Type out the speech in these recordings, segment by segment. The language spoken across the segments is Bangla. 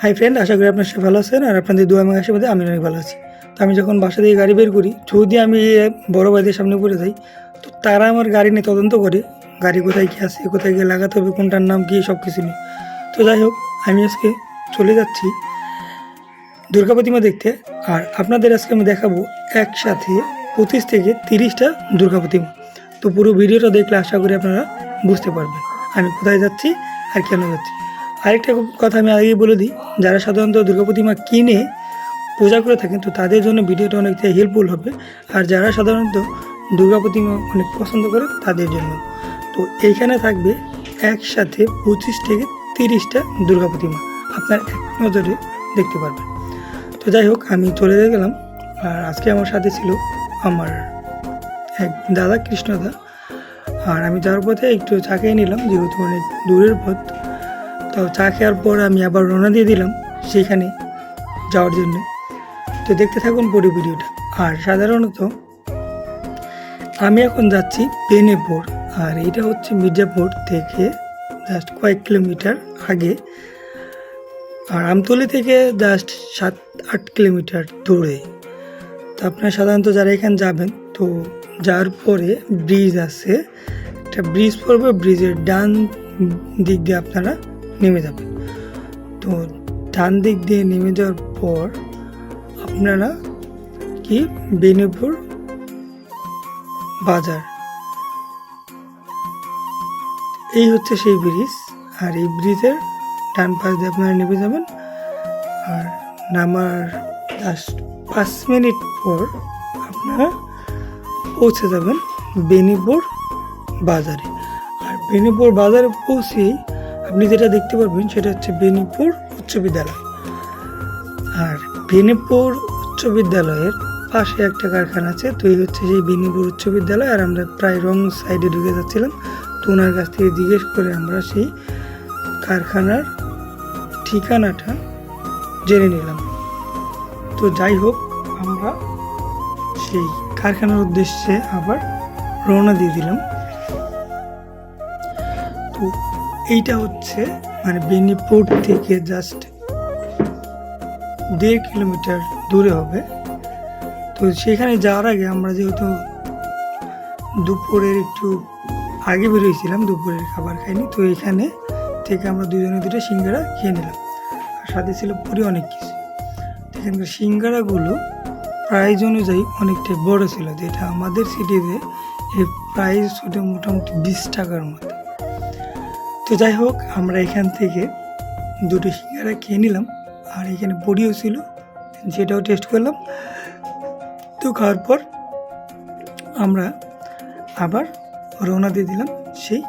হাই ফ্রেন্ড আশা করি আপনার সবাই ভালো আছেন আর আপনাদের দু আমি আশীর্বাদে আমি অনেক ভালো আছি। তো আমি যখন বাসা থেকে গাড়ি বের করি, যদি আমি বড় ভাইদের সামনে পড়ে যাই, তো তারা আমার গাড়ি নিয়ে তদন্ত করে, গাড়ি কোথায় কী আছে, কোথায় গিয়ে লাগাতে হবে, কোনটার নাম কী সব কিছু নিয়ে। তো যাই হোক, আমি আজকে চলে যাচ্ছি দুর্গা প্রতিমা দেখতে আর আপনাদের আজকে আমি দেখাবো একসাথে পঁচিশ থেকে তিরিশটা দুর্গা প্রতিমা। তো পুরো ভিডিওটা দেখলে আশা করি আপনারা বুঝতে পারবেন আমি কোথায় যাচ্ছি আর কেন যাচ্ছি। আরেকটা কথা আমি আগেই বলে দিই, যারা সাধারণত দুর্গা প্রতিমা কিনে পূজা করে থাকেন, তো তাদের জন্য ভিডিওটা অনেকটা হেল্পফুল হবে। আর যারা সাধারণত দুর্গা প্রতিমা অনেক পছন্দ করে, তাদের জন্য। তো এইখানে থাকবে একসাথে পঁচিশ থেকে তিরিশটা দুর্গা প্রতিমা। আপনার এক নজরে দেখতে পারবেন। তো যাই হোক, আমি চলে গেলাম। আর আজকে আমার সাথে ছিল আমার এক দাদা কৃষ্ণদা। আর আমি যাওয়ার পথে একটু চাকিয়ে নিলাম, যেহেতু অনেক দূরের পথ। তো চা খাওয়ার পর আমি আবার রওনা দিয়ে দিলাম সেখানে যাওয়ার জন্য। তো দেখতে থাকুন পুরো ভিডিওটা। আর সাধারণত আমি এখন যাচ্ছি বেনেপুর, আর এটা হচ্ছে মির্জাপুর থেকে জাস্ট কয়েক কিলোমিটার আগে। আর আমতলি থেকে জাস্ট সাত, আট কিলোমিটার দূরে। তো আপনারা সাধারণত যারা এখানে যাবেন, তো যার পরে ব্রিজ আছে। একটা ব্রিজ পড়বে ব্রিজের ডান দিক দিয়ে আপনারা নেমে যাবেন তো ডান দিক দিয়ে নেমে যাওয়ার পর আপনারা কি বেনেপুর বাজার? এই হচ্ছে সেই ব্রিজ। আর এই ব্রিজের ডান পাশ দিয়ে আপনারা নেমে যাবেন। আর নামার জাস্ট পাঁচ মিনিট পর আপনারা পৌঁছে যাবেন বেনিপুর বাজারে। আর বেনিপুর বাজারে পৌঁছেই আপনি যেটা দেখতে পারবেন সেটা হচ্ছে বেনিপুর উচ্চ বিদ্যালয়। আর বেনিপুর উচ্চ বিদ্যালয়ের পাশে একটা কারখানা আছে, তো এই হচ্ছে সেই বেনিপুর উচ্চ বিদ্যালয়। আর আমরা প্রায় রং সাইডে ঢুকে যাচ্ছিলাম, তো ওনার কাছ থেকে জিজ্ঞেস করে আমরা সেই কারখানার ঠিকানাটা জেনে নিলাম। তো যাই হোক, আমরা সেই কারখানার উদ্দেশ্যে আবার রওনা দিয়ে দিলাম। তো এইটা হচ্ছে মানে বেনিপুর থেকে জাস্ট দেড় কিলোমিটার দূরে হবে। তো সেখানে যাওয়ার আগে আমরা যেহেতু দুপুরের একটু আগে বেরিয়েছিলাম, দুপুরের খাবার খাইনি, তো এখানে থেকে আমরা দুজনে দুটো সিঙ্গারা খেয়ে নিলাম। আর সাথে ছিল পুরি অনেক কিছু। এখানকার সিঙ্গারাগুলো প্রাইস অনুযায়ী অনেকটাই বড় ছিল, যেটা আমাদের সিটিতে এর প্রাইস ছিল মোটামুটি বিশ টাকার মতো। তো যাই হোক, আমরা এখান থেকে দুটো সিঙ্গারা খেয়ে নিলাম, আর এখানে বড়িও ছিল যেটাও টেস্ট করলাম। তো খাওয়ার পর আমরা আবার রওনা দিয়ে দিলাম সেই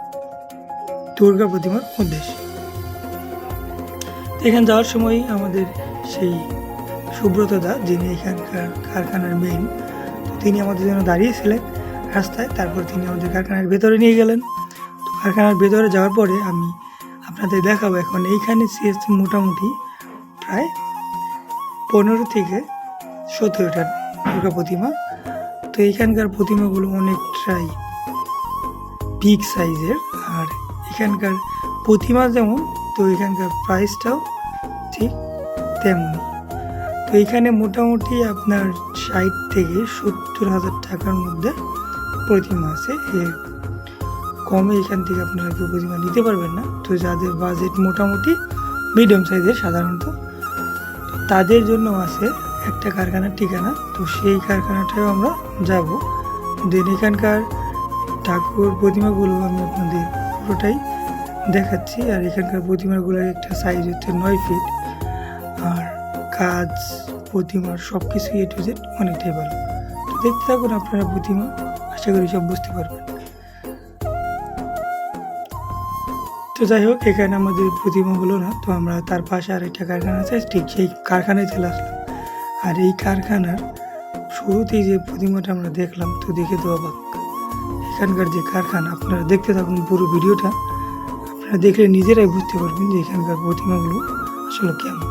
দুর্গা প্রতিমার উদ্দেশ্যে। এখানে যাওয়ার সময় আমাদের সেই সুব্রত দা, যিনি এখানকার কারখানার মেইন তিনি আমাদের জন্য দাঁড়িয়েছিলেন রাস্তায়, তারপর তিনি আমাদের কারখানার ভেতরে নিয়ে গেলেন। কারখানার ভেতরে যাওয়ার পরে আমি আপনাদের দেখাবো এখন এইখানে সিএসসি মোটামুটি প্রায় পনেরো থেকে সতেরোটা দুর্গা প্রতিমা। তো এইখানকার প্রতিমাগুলো অনেকটাই বিগ সাইজের আর এখানকার প্রতিমা যেমন, তো এখানকার প্রাইসটাও ঠিক তেমনই। তো এখানে মোটামুটি আপনার ষাট থেকে সত্তর হাজার টাকার মধ্যে প্রতিমা আছে। এর কমে এখান থেকে আপনারা কেউ প্রতিমা নিতে পারবেন না। তো যাদের বাজেট মোটামুটি মিডিয়াম সাইজের সাধারণত, তাদের জন্য আছে একটা কারখানার ঠিকানা। তো সেই কারখানাটাও আমরা যাব। দেন এখানকার ঠাকুর প্রতিমাগুলো আমি আপনাদের পুরোটাই দেখাচ্ছি। আর এখানকার প্রতিমাগুলোর একটা সাইজ হচ্ছে নয় ফিট আর কাজ, প্রতিমার সব কিছুই এ টু জেড অনেকটাই ভালো। তো দেখতে থাকুন আপনারা প্রতিমা। আশা করি সব বুঝতে পারবেন। তো যাই হোক, এখানে আমাদের প্রতিমা হলো না, তো আমরা তার পাশে আর একটা কারখানা আছে, ঠিক সেই কারখানায় চলে আসলাম। আর এই কারখানার শুরুতেই যে প্রতিমাটা আমরা দেখলাম, তো দেখে তো অবাক। এখানকার যে কারখানা, আপনারা দেখতে থাকুন পুরো ভিডিওটা। আপনারা দেখলে নিজেরাই বুঝতে পারবেন যে এখানকার প্রতিমাগুলো আসলে কেমন।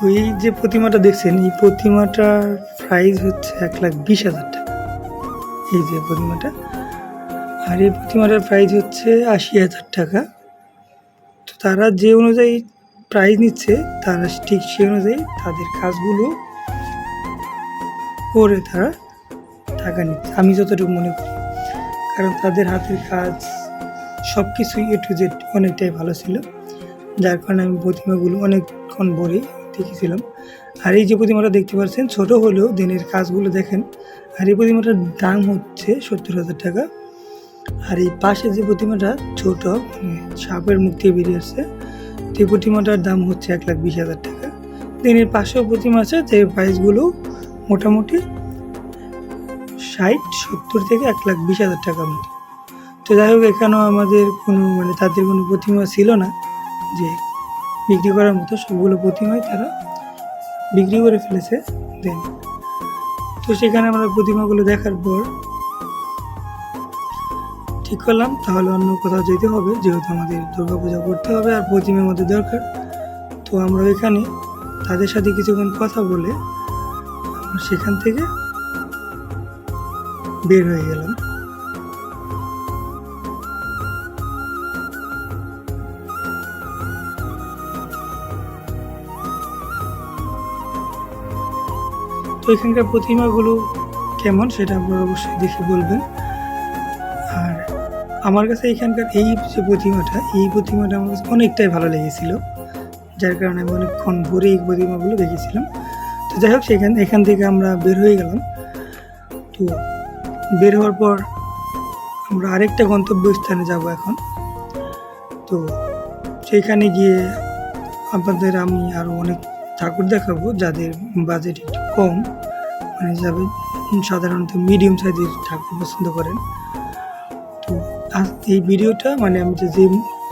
তো এই যে প্রতিমাটা দেখছেন, এই প্রতিমাটার প্রাইস হচ্ছে এক লাখ বিশ হাজার টাকা। এই যে প্রতিমাটা। আর এই প্রতিমাটার প্রাইস হচ্ছে আশি হাজার টাকা। তো তারা যে অনুযায়ী প্রাইস নিচ্ছে, তারা ঠিক সে অনুযায়ী তাদের কাজগুলো করে তারা টাকা নিচ্ছে। আমি যতটুকু মনে করি। কারণ তাদের হাতের কাজ সব কিছুই এ টু জেড অনেকটাই ভালো ছিল। যার কারণে আমি প্রতিমাগুলো অনেকক্ষণ ভরে দেখেছিলাম। আর এই যে প্রতিমাটা দেখতে পাচ্ছেন, ছোট হলেও দিনের কাজগুলো দেখেন। আর এই প্রতিমাটার দাম হচ্ছে সত্তর হাজার টাকা। আর এই পাশে যে প্রতিমাটা ছোট মানে সাপের মুখ দিয়ে বেরিয়ে আসছে এই প্রতিমাটার দাম হচ্ছে এক লাখ বিশ হাজার টাকা। দিনের পাশেও প্রতিমা আছে, যে প্রাইসগুলো মোটামুটি ষাট, সত্তর থেকে এক লাখ বিশ হাজার টাকার মতো। তো যাই হোক, এখানেও আমাদের কোনো মানে তাদের কোনো প্রতিমা ছিল না। যে বিক্রি করার মতো সবগুলো প্রতিমাই তারা বিক্রি করে ফেলেছে দেন। তো সেখানে আমরা প্রতিমাগুলো দেখার পর ঠিক করলাম, তাহলে অন্য কোথাও যেতে হবে, যেহেতু আমাদের দুর্গাপূজা করতে হবে আর প্রতিমা আমাদের দরকার। তো আমরা এখানে তাদের সাথে কিছুক্ষণ কথা বলে সেখান থেকে বের হয়ে গেলাম। তো এখানকার প্রতিমাগুলো কেমন সেটা আপনারা অবশ্যই দেখে বলবেন। আর আমার কাছে এখানকার এই যে প্রতিমাটা, এই প্রতিমাটা আমার কাছে অনেকটাই ভালো লেগেছিল। যার কারণে আমি অনেকক্ষণ ভরে এই প্রতিমাগুলো দেখেছিলাম। তো যাই হোক, সেখান, এখান থেকে আমরা বের হয়ে গেলাম। তো বের হওয়ার পর আমরা আরেকটা গন্তব্যস্থানে যাব এখন। তো সেইখানে গিয়ে আপনাদের আমি আরও অনেক ঠাকুর দেখাবো যাদের বাজেট কম মানে যাবে সাধারণত মিডিয়াম সাইজের ঠাকুর পছন্দ করেন। তো আজ এই ভিডিওটা মানে আমি যে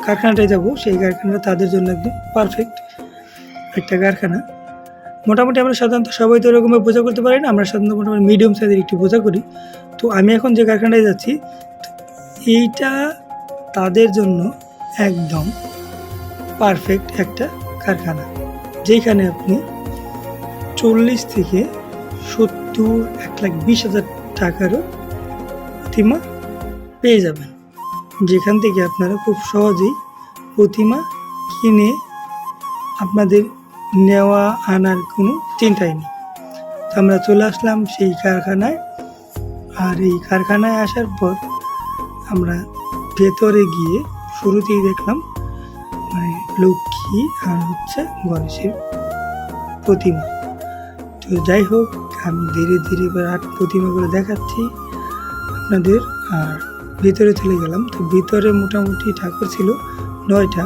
কারখানাটায় যাব, সেই কারখানাটা তাদের জন্য একদম পারফেক্ট একটা কারখানা। মোটামুটি আমরা সাধারণত সবাই তো এরকমভাবে বোঝা করতে পারি না, আমরা সাধারণত মোটামুটি মিডিয়াম সাইজের একটু বোঝা করি। তো আমি এখন যে কারখানায় যাচ্ছি এইটা তাদের জন্য একদম পারফেক্ট একটা কারখানা। যেখানে আপনি চল্লিশ থেকে সত্তর, এক লাখ বিশ হাজার টাকারও প্রতিমা পেয়ে যাবেন। যেখান থেকে আপনারা খুব সহজেই প্রতিমা কিনে আপনাদের নেওয়া আনার কোনো চিন্তাই নেই। তো আমরা চলে আসলাম সেই কারখানায়। আর এই কারখানায় আসার পর আমরা ভেতরে গিয়ে শুরুতেই দেখলাম মানে লক্ষ্মী আর হচ্ছে গণেশের প্রতিমা। তো যাই হোক, আমি ধীরে ধীরে এবার আট প্রতিমাগুলো দেখাচ্ছি আপনাদের। আর ভিতরে চলে গেলাম। তো ভিতরে মোটামুটি ঠাকুর ছিল নয়টা।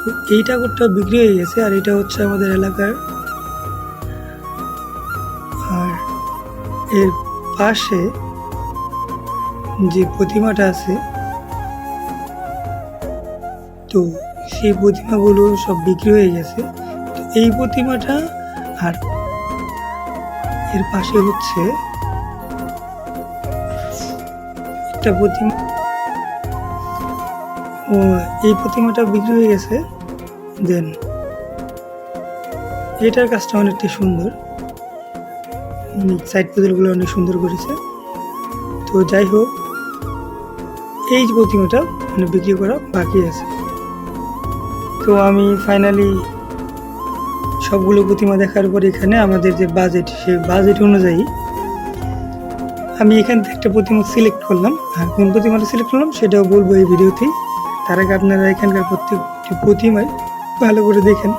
তো এই ঠাকুরটা বিক্রি হয়ে গেছে, আর এটা হচ্ছে আমাদের এলাকার। আর এর পাশে যে প্রতিমাটা আছে, তো সেই প্রতিমাগুলো সব বিক্রি হয়ে গেছে। তো এই প্রতিমাটা আর এর পাশে হচ্ছে একটা প্রতিমা। ও, এই প্রতিমাটা বিক্রি হয়ে গেছে। দেন, এটার কাজটা অনেকটা সুন্দর। সাইড পুতুলগুলো অনেক সুন্দর করেছে। তো যাই হোক, এই প্রতিমাটা মানে বিক্রি করা বাকি আছে। তো আমি ফাইনালি সবগুলো প্রতিমা দেখার পর এখানে আমাদের যে বাজেট সেই বাজেট অনুযায়ী আমি এখান থেকে একটা প্রতিমা সিলেক্ট করলাম। আর কোন প্রতিমাটা সিলেক্ট করলাম সেটাও বলব এই ভিডিওতেই তার আগে আপনারা এখানকার প্রত্যেকটি প্রতিমায় ভালো করে দেখেন।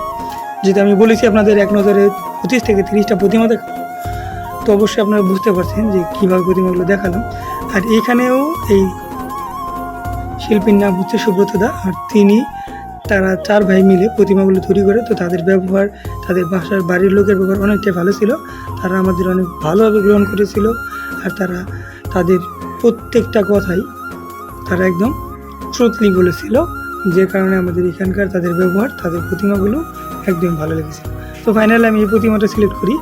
যেটা আমি বলেছি আপনাদের এক নজরে পঁচিশ থেকে তিরিশটা প্রতিমা দেখাবো তো অবশ্যই আপনারা বুঝতে পারছেন যে কীভাবে প্রতিমাগুলো দেখালাম। আর এখানেও এই শিল্পীর নাম হচ্ছে সুব্রত দা, আর তিনি তারা চার ভাই মিলে প্রতিমাগুলো তৈরি করে, তো তাদের ব্যবহার, তাদের বাসার বাড়ির লোকের ব্যবহার অনেকটাই ভালো ছিল। তারা আমাদের অনেক ভালোভাবে গ্রহণ করেছিল আর তারা তাদের প্রত্যেকটা কথাই তারা একদম ট্রুথলি বলেছিল, যে কারণে আমাদের এখানকার তাদের ব্যবহার, তাদের প্রতিমাগুলো একদম ভালো লেগেছিল। তো ফাইনালি আমি এই প্রতিমাটা সিলেক্ট করি।